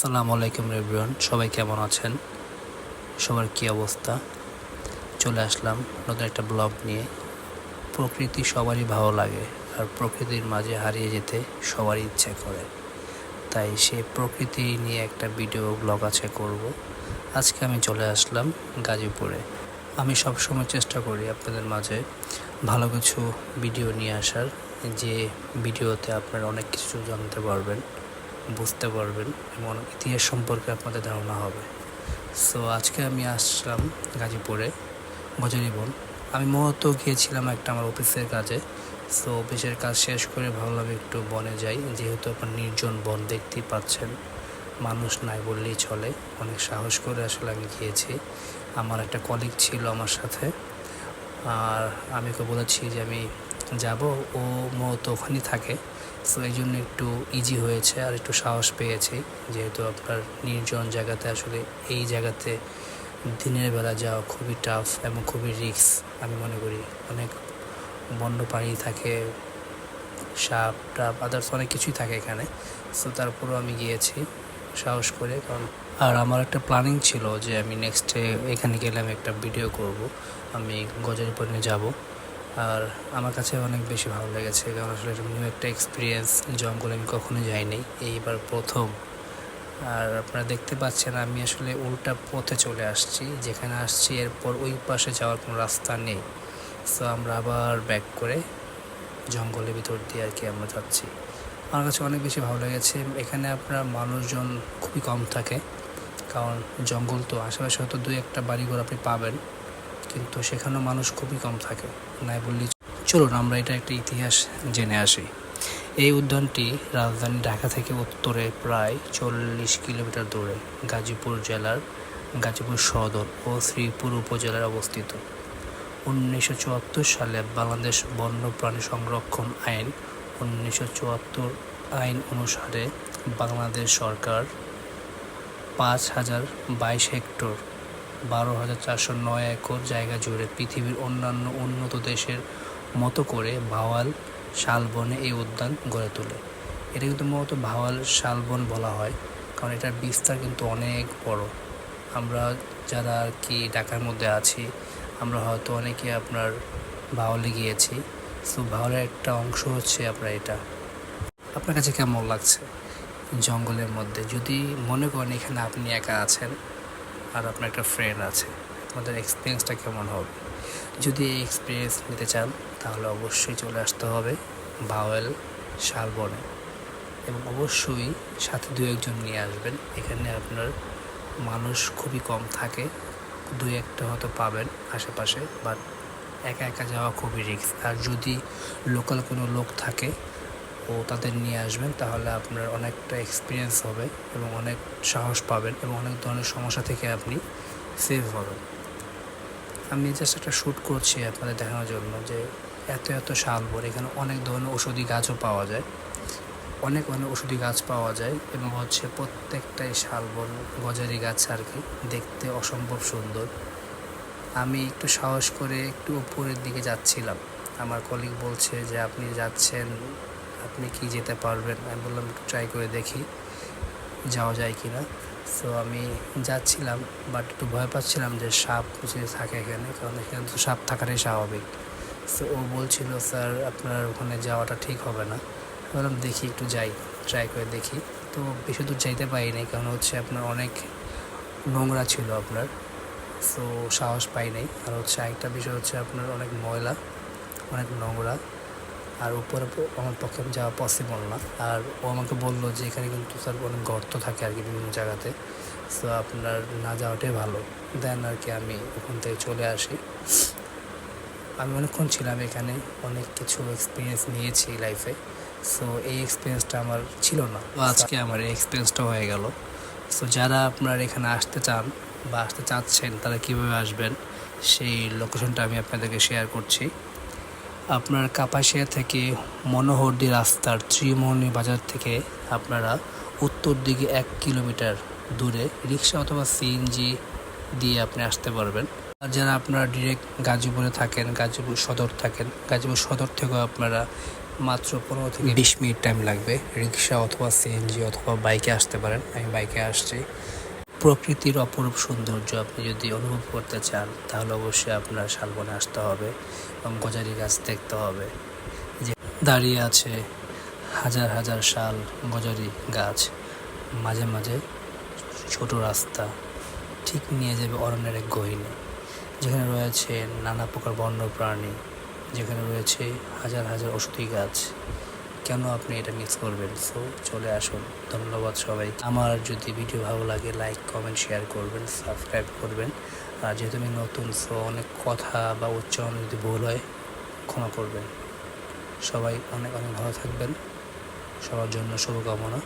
আসসালামু আলাইকুম রেবরিয়ান সবাই কেমন আছেন? সবার কী অবস্থা? চলে আসলাম নতুন একটা ব্লগ নিয়ে। প্রকৃতি সবারই ভালো লাগে, আর প্রকৃতির মাঝে হারিয়ে যেতে সবারই ইচ্ছে করে। তাই সে প্রকৃতি নিয়ে একটা ভিডিও ব্লগ আছে করব। আজকে আমি চলে আসলাম গাজীপুরে। আমি সবসময় চেষ্টা করি আপনাদের মাঝে ভালো কিছু ভিডিও নিয়ে আসার, যে ভিডিওতে আপনারা অনেক কিছু জানতে পারবেন। বুঝতে পারবেন এবং ইতিহাস সম্পর্কে আপনাদের ধারণা হবে। সো আজকে আমি আসলাম গাজীপুরে গজারিবন আমি মূলত গিয়েছিলাম একটা আমার অফিসের কাজে। সো অফিসের কাজ শেষ করে ভাবলাম একটু বনে যাই, যেহেতু আপনার নির্জন বন দেখতেই পাচ্ছেন, মানুষ নাই বললেই চলে। অনেক সাহস করে আসলে আমি গিয়েছি। আমার একটা কলিগ ছিল আমার সাথে, আর আমি ওকে বলেছি যে আমি যাব, ও মূলত ওখানেই থাকে। সো এই জন্য একটু ইজি হয়েছে আর একটু সাহস পেয়েছি। যেহেতু আপনার নির্জন জায়গাতে আসলে এই জায়গাতে দিনের বেলা যাওয়া খুবই টাফ এবং খুবই রিস্ক আমি মনে করি। অনেক বন্য প্রাণী থাকে, সাপ, টাপ আদার্স অনেক কিছুই থাকে এখানে। সো তারপরেও আমি গিয়েছি সাহস করে, কারণ আর আমার একটা প্ল্যানিং ছিল যে আমি নেক্সটে এখানে গেলে আমি একটা ভিডিও করব। আমি গজারিপনে যাব। আর আমার কাছে অনেক বেশি ভালো লেগেছে, কারণ আসলে এটা নিউ একটা এক্সপিরিয়েন্স জঙ্গলে আমি কখনো যাইনি, এইবার প্রথম। আর আপনারা দেখতে পাচ্ছেন আমি আসলে উল্টা পথে চলে আসছি, যেখানে আসছি এরপর ওই পাশে যাওয়ার কোনো রাস্তা নেই। সো আমরা আবার ব্যাক করে জঙ্গলের ভিতর দিয়ে আর কি আমরা যাচ্ছি। আমার কাছে অনেক বেশি ভালো লেগেছে, এখানে আপনার মানুষজন খুবই কম থাকে, কারণ জঙ্গল তো, আশেপাশে হয়তো দুই একটা বাড়িঘর আপনি পাবেন। কিন্তু সেখানেও মানুষ খুবই কম থাকে। নাই বললি চলুন, আমরা এটা একটা ইতিহাস জেনে আসি। এই উদ্যানটি রাজধানী ঢাকা থেকে উত্তরে প্রায় চল্লিশ কিলোমিটার দূরে, গাজীপুর জেলার গাজীপুর সদর ও শ্রীপুর উপজেলায় অবস্থিত। উনিশশো চুয়াত্তর সালে বাংলাদেশ বন্যপ্রাণী সংরক্ষণ আইন উনিশশো চুয়াত্তর আইন অনুসারে বাংলাদেশ সরকার পাঁচ হাজার বাইশ হেক্টর বারো হাজার চারশো নয় একর জায়গা জুড়ে পৃথিবীর অন্যান্য উন্নত দেশের মতো করে ভাওয়াল শালবনে এই উদ্যান গড়ে তোলে। এটা কিন্তু মূলত ভাওয়াল শালবন বলা হয়, কারণ এটার বিস্তার কিন্তু অনেক বড়। আমরা যারা আর কি ঢাকার মধ্যে আছি, আমরা হয়তো অনেকে আপনার ভাওয়ালে গিয়েছি, সো ভাওয়ালের একটা অংশ হচ্ছে আপনার এটা। আপনার কাছে কেমন লাগছে? জঙ্গলের মধ্যে, যদি মনে করেন এখানে আপনি একা আছেন আর আপনার একটা ফ্রেন্ড আছে আপনাদের এক্সপিরিয়েন্সটা কেমন হবে? যদি এই এক্সপিরিয়েন্স নিতে চান, তাহলে অবশ্যই চলে আসতে হবে ভাওয়েল শালবনে এবং অবশ্যই সাথে দু একজন নিয়ে আসবেন। এখানে আপনার মানুষ খুবই কম থাকে, দু একটা হয়তো পাবেন আশেপাশে বাট একা একা যাওয়া খুবই রিস্ক আর যদি লোকাল কোনো লোক থাকে ও তাদের নিয়ে আসবেন, তাহলে আপনার অনেকটা এক্সপিরিয়েন্স হবে এবং অনেক সাহস পাবেন এবং অনেক ধরনের সমস্যা থেকে আপনি সেভ হবেন। আমি জাস্ট একটা শ্যুট করছি আপনাদের দেখানোর জন্য যে এত এত শালবর এখানে অনেক ধরনের ওষুধি গাছও পাওয়া যায়। অনেক অনেক ওষুধি গাছ পাওয়া যায় এবং হচ্ছে প্রত্যেকটাই শালবন গজারি গাছ আর কি, দেখতে অসম্ভব সুন্দর। আমি একটু সাহস করে একটু উপরের দিকে যাচ্ছিলাম। আমার কলিগ বলছে যে আপনি যাচ্ছেন আপনি কি যেতে পারবেন? আমি বললাম ট্রাই করে দেখি, যাওয়া যায় কি না? সো আমি যাচ্ছিলাম বাট একটু ভয় পাচ্ছিলাম যে সাপ যদি থাকে এখানে, কারণ এখানে তো সাপ থাকাটাই স্বাভাবিক। সো ও বলছিল, স্যার, আপনার ওখানে যাওয়াটা ঠিক হবে না। বললাম, দেখি, একটু যাই ট্রাই করে দেখি। তো বেশি দূর যাইতে পারিনি, কারণ হচ্ছে আপনার অনেক নোংরা ছিল আপনার। সো সাহস পাই নাই। আর হচ্ছে আরেকটা বিষয় হচ্ছে আপনার অনেক ময়লা, অনেক নোংরা। আর উপরে আমার পক্ষে যাওয়া পসিবল না। আর ও আমাকে বলল যে, এখানে কিন্তু স্যার অনেক গর্ত থাকে আর কি বিভিন্ন জায়গাতে। সো আপনার না যাওয়াটাই ভালো। দেন আর কি আমি ওখান থেকে চলে আসি। আমি অনেকক্ষণ ছিলাম এখানে। অনেক কিছু এক্সপিরিয়েন্স নিয়েছি লাইফে সো এই এক্সপিরিয়েন্সটা আমার ছিল না। আজকে আমার এই এক্সপিরিয়েন্সটা হয়ে গেল। সো যারা আপনার এখানে আসতে চান বা আসতে চাচ্ছেন, তারা কীভাবে আসবেন, সেই লোকেশনটা আমি আপনাদেরকে শেয়ার করছি। আপনার কাপাসিয়া থেকে মনোহরদি রাস্তার ত্রিমোহনী বাজার থেকে আপনারা উত্তর দিকে এক কিলোমিটার দূরে রিক্সা অথবা সিএনজি দিয়ে আপনি আসতে পারবেন। আর যারা আপনারা ডিরেক্ট গাজীপুরে থাকেন, গাজীপুর সদর থাকেন, গাজীপুর সদর থেকেও আপনারা মাত্র পনেরো থেকে বিশ মিনিট টাইম লাগবে রিক্সা অথবা সিএনজি অথবা বাইকে আসতে পারেন। আমি বাইকে আসছি। প্রকৃতির অপরূপ সৌন্দর্য আপনি যদি অনুভব করতে চান, তাহলে অবশ্যই আপনার শালবনে আসতে হবে এবং গজারি গাছ দেখতে হবে যে দাঁড়িয়ে আছে হাজার হাজার শাল গজারি গাছ। মাঝে মাঝে ছোট রাস্তা ঠিক নিয়ে যাবে অরণ্যের এক গহিনে। যেখানে রয়েছে নানা প্রকার বন্য প্রাণী যেখানে রয়েছে হাজার হাজার ওষুধি গাছ। কেন আপনি এটা মিক্স করবেন? সো চলে আসুন। ধন্যবাদ সবাই আমার যদি ভিডিও ভালো লাগে লাইক কমেন্ট শেয়ার করবেন সাবস্ক্রাইব করবেন। আর যেহেতু আমি নতুন সো অনেক কথা বা উচ্চারণ যদি ভুল হয়, ক্ষমা করবেন। সবাই অনেক অনেক ভালো থাকবেন। সবার জন্য শুভকামনা।